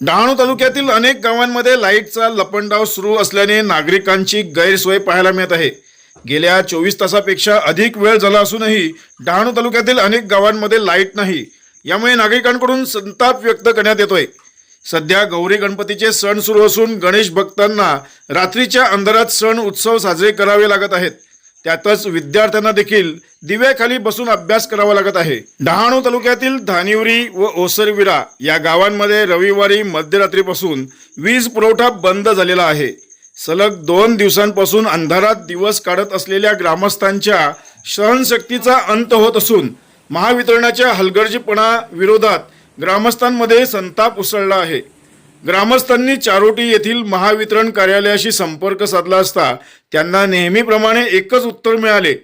डहाणू तालुक्यातील अनेक गावांमध्ये लाईटचा लपंडाव सुरू असल्याने नागरिकांची गैरसोय पाहायला मिळत आहे. गेल्या चोवीस तासापेक्षा अधिक वेळ झाला असूनही डहाणू तालुक्यातील अनेक गावांमध्ये लाइट नाही. यामुळे नागरिकांकडून संताप व्यक्त करण्यात येतोय. सध्या गौरी गणपतीचे सण सुरू असून गणेश भक्तांना रात्रीच्या अंधारात सण उत्सव साजरे करावे लागत आहेत. त्यातच विद्यार्थ्यांना देखील दिव्याखाली बसून अभ्यास करावा लागत आहे. डहाणू तालुक्यातील धानिवरी व ओसरविरा या गावांमध्ये रविवारी मध्यरात्रीपासून वीज पुरवठा बंद झालेला आहे. सलग दोन दिवसांपासून अंधारात दिवस काढत असलेल्या ग्रामस्थांच्या सहनशक्तीचा अंत होत असून महावितरणाच्या हलगर्जीपणा विरोधात ग्रामस्थांमध्ये संताप उसळला आहे. ग्रामस्थांनी चारोटी येथील महावितरण कार्यालयाशी संपर्क साधला असता त्यांना नेहमीप्रमाणे एकच उत्तर मिळाले.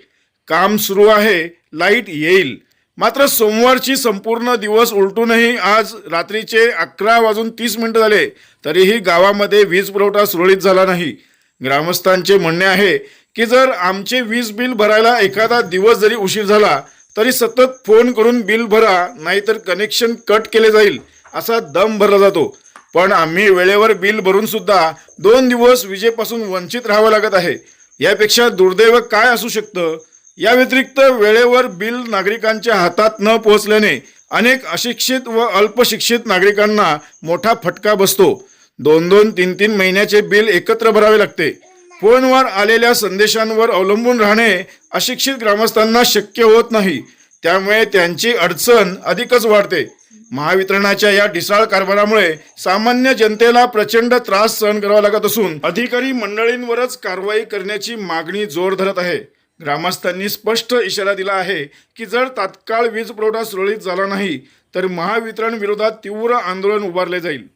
काम सुरू आहे लाइट येईल. मात्र सोमवारची संपूर्ण दिवस उलटूनही आज रात्रीचे अकरा वाजून तीस मिनिटं झाले तरीही गावामध्ये वीज पुरवठा सुरळीत झाला नाही. ग्रामस्थांचे म्हणणे आहे की जर आमचे वीज बिल भरायला एखादा दिवस जरी उशीर झाला तरी सतत फोन करून बिल भरा नाहीतर कनेक्शन कट केले जाईल असा दम भरला जातो. पण आम्ही वेळेवर बिल भरून सुद्धा दोन दिवस विजेपासून वंचित राहावं लागत आहे. यापेक्षा दुर्दैव काय असू शकतं? या व्यतिरिक्त वेळेवर बिल नागरिकांच्या हातात न पोहोचल्याने अनेक अशिक्षित व अल्पशिक्षित नागरिकांना मोठा फटका बसतो. दोन दोन तीन तीन महिन्याचे बिल एकत्र भरावे लागते. फोनवर आलेल्या संदेशांवर अवलंबून राहणे अशिक्षित ग्रामस्थांना शक्य होत नाही. त्यामुळे त्यांची अडचण अधिकच वाढते. महावितरणाच्या या ढिसाळ कारभारामुळे सामान्य जनतेला प्रचंड त्रास सहन करावा लागत असून अधिकारी मंडळींवरच कारवाई करण्याची मागणी जोर धरत आहे. ग्रामस्थांनी स्पष्ट इशारा दिला आहे की जर तात्काळ वीज पुरवठा सुरळीत झाला नाही तर महावितरण विरोधात तीव्र आंदोलन उभारले जाईल.